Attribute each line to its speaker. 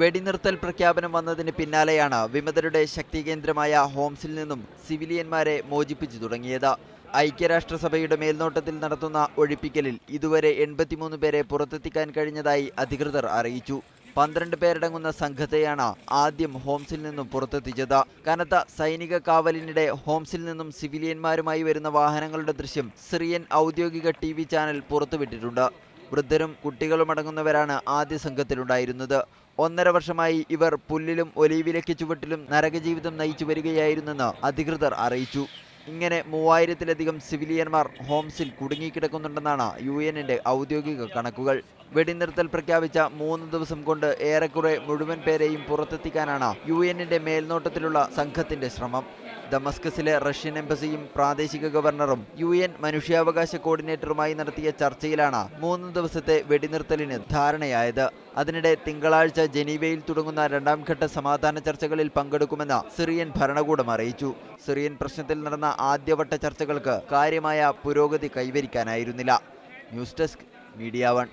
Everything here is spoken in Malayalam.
Speaker 1: വെടിനിർത്തൽ പ്രഖ്യാപനം വന്നതിന് പിന്നാലെയാണ് വിമതരുടെ ശക്തികേന്ദ്രമായ ഹോംസിൽ നിന്നും സിവിലിയന്മാരെ മോചിപ്പിച്ചു തുടങ്ങിയത്. ഐക്യരാഷ്ട്രസഭയുടെ മേൽനോട്ടത്തിൽ നടത്തുന്ന ഒഴിപ്പിക്കലിൽ ഇതുവരെ എൺപത്തിമൂന്ന് പേരെ പുറത്തെത്തിക്കാൻ കഴിഞ്ഞതായി അധികൃതർ അറിയിച്ചു. പന്ത്രണ്ട് പേരടങ്ങുന്ന സംഘത്തെയാണ് ആദ്യം ഹോംസിൽ നിന്നും പുറത്തെത്തിച്ചത്. കനത്ത സൈനിക കാവലിനിടെ ഹോംസിൽ നിന്നും സിവിലിയന്മാരുമായി വരുന്ന വാഹനങ്ങളുടെ ദൃശ്യം സിറിയൻ ഔദ്യോഗിക ടി ചാനൽ പുറത്തുവിട്ടിട്ടുണ്ട്. വൃദ്ധരും കുട്ടികളും അടങ്ങുന്നവരാണ് ആദ്യ സംഘത്തിലുണ്ടായിരുന്നത്. ഒന്നര വർഷമായി ഇവർ പുല്ലിലും ഒലീവിലയ്ക്ക് ചുവട്ടിലും നരകജീവിതം നയിച്ചു വരികയായിരുന്നെന്ന് അധികൃതർ അറിയിച്ചു. ഇങ്ങനെ മൂവായിരത്തിലധികം സിവിലിയന്മാർ ഹോംസിൽ കുടുങ്ങിക്കിടക്കുന്നുണ്ടെന്നാണ് യു ഔദ്യോഗിക കണക്കുകൾ. വെടിനിർത്തൽ പ്രഖ്യാപിച്ച മൂന്ന് ദിവസം കൊണ്ട് ഏറെക്കുറെ മുഴുവൻ പേരെയും പുറത്തെത്തിക്കാനാണ് യു എന്നിന്റെ മേൽനോട്ടത്തിലുള്ള സംഘത്തിന്റെ ശ്രമം. ദമസ്കസിലെ റഷ്യൻ എംബസിയും പ്രാദേശിക ഗവർണറും യു എൻ മനുഷ്യാവകാശ കോർഡിനേറ്ററുമായി നടത്തിയ ചർച്ചയിലാണ് മൂന്ന് ദിവസത്തെ വെടിനിർത്തലിന് ധാരണയായത്. അതിനിടെ തിങ്കളാഴ്ച ജനീവയിൽ തുടങ്ങുന്ന രണ്ടാം ഘട്ട സമാധാന ചർച്ചകളിൽ പങ്കെടുക്കുമെന്ന് സിറിയൻ ഭരണകൂടം അറിയിച്ചു. സിറിയൻ പ്രശ്നത്തിൽ നടന്ന ആദ്യവട്ട ചർച്ചകൾക്ക് കാര്യമായ പുരോഗതി കൈവരിക്കാനായിരുന്നില്ല. News desk media one.